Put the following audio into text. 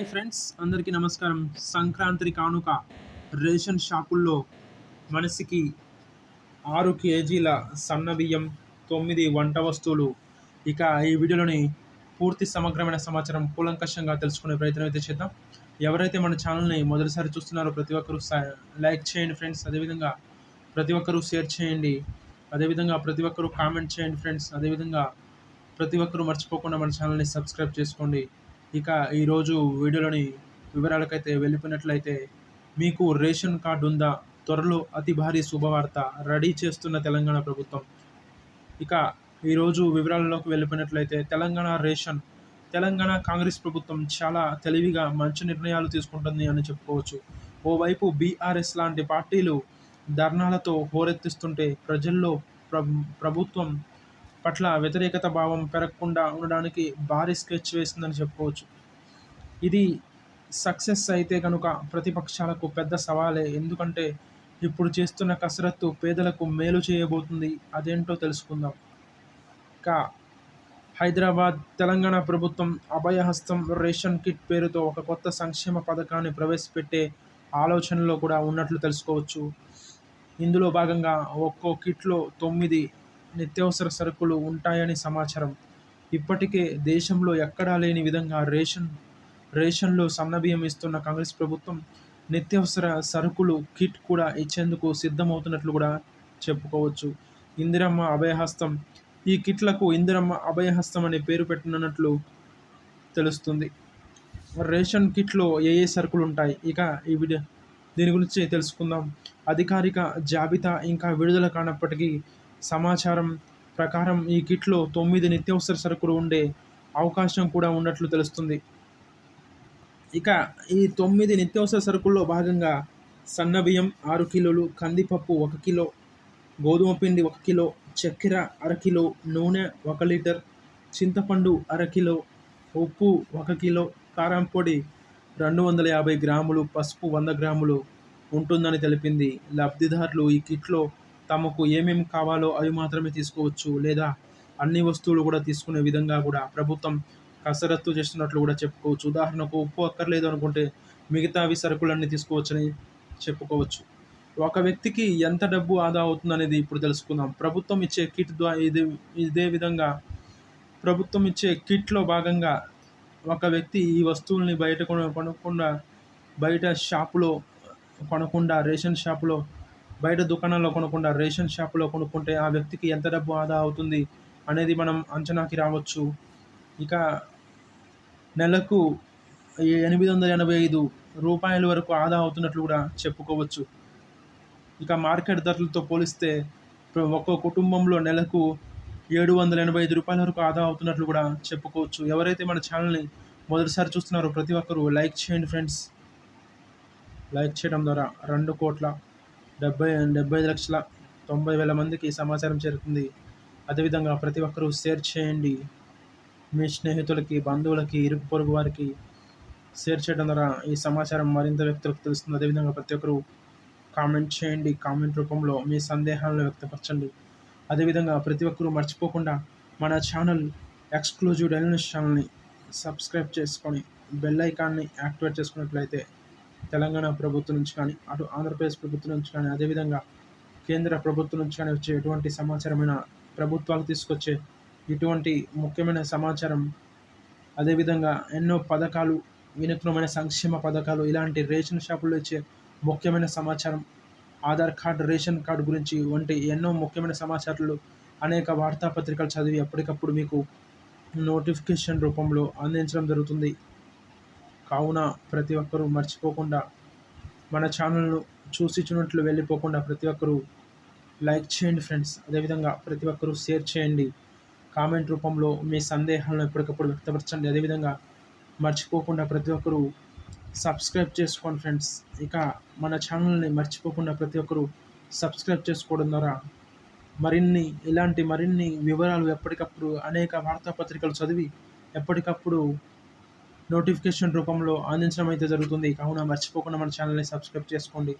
Hi friends అందరికీ నమస్కారం. సంక్రాంతి కానుక రేషన్ షాపుల్లో మనిషికి ఆరు కేజీల సన్న బియ్యం తొమ్మిది వంట వస్తువులు. ఇక ఈ వీడియోలోని పూర్తి సమగ్రమైన సమాచారం కూలంకషంగా తెలుసుకునే ప్రయత్నం అయితే చేద్దాం. ఎవరైతే మన ఛానల్ని మొదటిసారి చూస్తున్నారో ప్రతి ఒక్కరూ లైక్ చేయండి ఫ్రెండ్స్. అదేవిధంగా ప్రతి ఒక్కరూ షేర్ చేయండి. అదేవిధంగా ప్రతి ఒక్కరూ కామెంట్ చేయండి ఫ్రెండ్స్. అదేవిధంగా ప్రతి ఒక్కరూ మర్చిపోకుండా మన ఛానల్ని సబ్స్క్రైబ్ చేసుకోండి. ఇక ఈరోజు వీడియోలోని వివరాలకైతే వెళ్ళిపోయినట్లయితే మీకు రేషన్ కార్డు ఉందా? త్వరలో అతి భారీ శుభవార్త రెడీ చేస్తున్న తెలంగాణ ప్రభుత్వం. ఇక ఈరోజు వివరాలలోకి వెళ్ళిపోయినట్లయితే తెలంగాణ రేషన్ తెలంగాణ కాంగ్రెస్ ప్రభుత్వం చాలా తెలివిగా మంచి నిర్ణయాలు తీసుకుంటుంది అని చెప్పుకోవచ్చు. ఓవైపు బీఆర్ఎస్ లాంటి పార్టీలు ధర్నాలతో హోరెత్తిస్తుంటే ప్రజల్లో ప్ర ప్రభుత్వం పట్ల వ్యతిరేకత భావం పెరగకుండా ఉండడానికి భారీ స్కెచ్ వేసిందని చెప్పుకోవచ్చు. ఇది సక్సెస్ అయితే కనుక ప్రతిపక్షాలకు పెద్ద సవాలే. ఎందుకంటే ఇప్పుడు చేస్తున్న కసరత్తు పేదలకు మేలు చేయబోతుంది అదేంటో తెలుసుకుందాం. ఇంకా హైదరాబాద్ తెలంగాణ ప్రభుత్వం అభయహస్తం రేషన్ కిట్ పేరుతో ఒక కొత్త సంక్షేమ పథకాన్ని ప్రవేశపెట్టే ఆలోచనలో కూడా ఉన్నట్లు తెలుసుకోవచ్చు. ఇందులో భాగంగా ఒక్కో కిట్లో తొమ్మిది నిత్యావసర సరుకులు ఉంటాయని సమాచారం. ఇప్పటికే దేశంలో ఎక్కడా లేని విధంగా రేషన్ రేషన్లో సన్నబియ్యం ఇస్తున్న కాంగ్రెస్ ప్రభుత్వం నిత్యావసర సరుకులు కిట్ కూడా ఇచ్చేందుకు సిద్ధమవుతున్నట్లు కూడా చెప్పుకోవచ్చు. ఇందిరమ్మ అభయహస్తం. ఈ కిట్లకు ఇందిరమ్మ అభయహస్తం అనే పేరు పెట్టనున్నట్లు తెలుస్తుంది. రేషన్ కిట్లో ఏ ఏ సరుకులు ఉంటాయి? ఇక ఈ వీడియో దీని గురించి తెలుసుకుందాం. అధికారిక జాబితా ఇంకా విడుదల కానప్పటికీ సమాచారం ప్రకారం ఈ కిట్లో తొమ్మిది నిత్యావసర సరుకులు ఉండే అవకాశం కూడా ఉన్నట్లు తెలుస్తుంది. ఇక ఈ తొమ్మిది నిత్యావసర సరుకుల్లో భాగంగా సన్న బియ్యం ఆరు కిలోలు కందిపప్పు ఒక కిలో గోధుమ పిండి ఒక కిలో చక్కెర అరకిలో నూనె ఒక లీటర్ చింతపండు అరకిలో ఉప్పు ఒక కిలో కారం పొడి రెండు వందల యాభై గ్రాములు పసుపు వంద గ్రాములు ఉంటుందని తెలిపింది. లబ్ధిదారులు ఈ కిట్లో తమకు ఏమేమి కావాలో అవి మాత్రమే తీసుకోవచ్చు లేదా అన్ని వస్తువులు కూడా తీసుకునే విధంగా కూడా ప్రభుత్వం కసరత్తు చేస్తున్నట్లు కూడా చెప్పుకోవచ్చు. ఉదాహరణకు ఉప్పు అక్కర్లేదు అనుకుంటే మిగతావి సరుకులన్నీ తీసుకోవచ్చని చెప్పుకోవచ్చు. ఒక వ్యక్తికి ఎంత డబ్బు ఆదా అవుతుందనేది ఇప్పుడు తెలుసుకుందాం. ప్రభుత్వం ఇచ్చే కిట్ ద్వారా ఇదే ఇదే విధంగా ప్రభుత్వం ఇచ్చే కిట్లో భాగంగా ఒక వ్యక్తి ఈ వస్తువుల్ని బయట కొనకుండా బయట షాపులో కొనకుండా రేషన్ షాపులో బయట దుకాణంలో కొనకుండా రేషన్ షాపులో కొనుక్కుంటే ఆ వ్యక్తికి ఎంత డబ్బు ఆదా అవుతుంది అనేది మనం అంచనాకి రావచ్చు. ఇక నెలకు ఎనిమిది వందల ఎనభై ఐదు రూపాయల వరకు ఆదా అవుతున్నట్లు కూడా చెప్పుకోవచ్చు. ఇక మార్కెట్ ధరలతో పోలిస్తే ఒక్కో కుటుంబంలో నెలకు ఏడు వందల ఎనభై ఐదు రూపాయల వరకు ఆదా అవుతున్నట్లు కూడా చెప్పుకోవచ్చు. ఎవరైతే మన ఛానల్ని మొదటిసారి చూస్తున్నారో ప్రతి ఒక్కరూ లైక్ చేయండి ఫ్రెండ్స్. లైక్ చేయడం ద్వారా రెండు కోట్ల డెబ్బై డెబ్బై ఐదు లక్షల తొంభై వేల మందికి సమాచారం చేరుతుంది. అదేవిధంగా ప్రతి ఒక్కరూ షేర్ చేయండి. మీ స్నేహితులకి బంధువులకి ఇరుగు పొరుగు వారికి షేర్ చేయడం ద్వారా ఈ సమాచారం మరింత వ్యక్తులకు తెలుస్తుంది. అదేవిధంగా ప్రతి ఒక్కరూ కామెంట్ చేయండి. కామెంట్ రూపంలో మీ సందేహాలను వ్యక్తపరచండి. అదేవిధంగా ప్రతి ఒక్కరూ మర్చిపోకుండా మన ఛానల్ ఎక్స్క్లూజివ్ డైనస్ ఛానల్ని సబ్స్క్రైబ్ చేసుకొని బెల్ ఐకాన్ని యాక్టివేట్ చేసుకున్నట్లయితే తెలంగాణ ప్రభుత్వం నుంచి కానీ అటు ఆంధ్రప్రదేశ్ ప్రభుత్వం నుంచి కానీ అదేవిధంగా కేంద్ర ప్రభుత్వం నుంచి కానీ వచ్చే ఎటువంటి సమాచారమైన ప్రభుత్వాలు తీసుకొచ్చే ఇటువంటి ముఖ్యమైన సమాచారం అదేవిధంగా ఎన్నో పథకాలు వినూత్నమైన సంక్షేమ పథకాలు ఇలాంటి రేషన్ షాపుల్లో ఇచ్చే ముఖ్యమైన సమాచారం ఆధార్ కార్డు రేషన్ కార్డు గురించి వంటి ఎన్నో ముఖ్యమైన సమాచారాలు అనేక వార్తాపత్రికలు చదివి ఎప్పటికప్పుడు మీకు నోటిఫికేషన్ రూపంలో అందించడం జరుగుతుంది. కావున ప్రతి ఒక్కరూ మర్చిపోకుండా మన ఛానల్ను చూసి చూనట్లు వెళ్ళిపోకుండా ప్రతి ఒక్కరూ లైక్ చేయండి ఫ్రెండ్స్. అదేవిధంగా ప్రతి ఒక్కరూ షేర్ చేయండి. కామెంట్ రూపంలో మీ సందేహాలను ఎప్పటికప్పుడు వ్యక్తపరచండి. అదేవిధంగా మర్చిపోకుండా ప్రతి ఒక్కరూ సబ్స్క్రైబ్ చేసుకోండి ఫ్రెండ్స్. ఇక మన ఛానల్ని మర్చిపోకుండా ప్రతి ఒక్కరూ సబ్స్క్రైబ్ చేసుకోవడం ద్వారా మరిన్ని ఇలాంటి మరిన్ని వివరాలు ఎప్పటికప్పుడు అనేక వార్తాపత్రికలు చదివి ఎప్పటికప్పుడు నోటిఫికేషన్ రూపంలో అందించడం అయితే జరుగుతుంది. కావున మర్చిపోకుండా మన ఛానల్ని సబ్స్క్రైబ్ చేసుకోండి.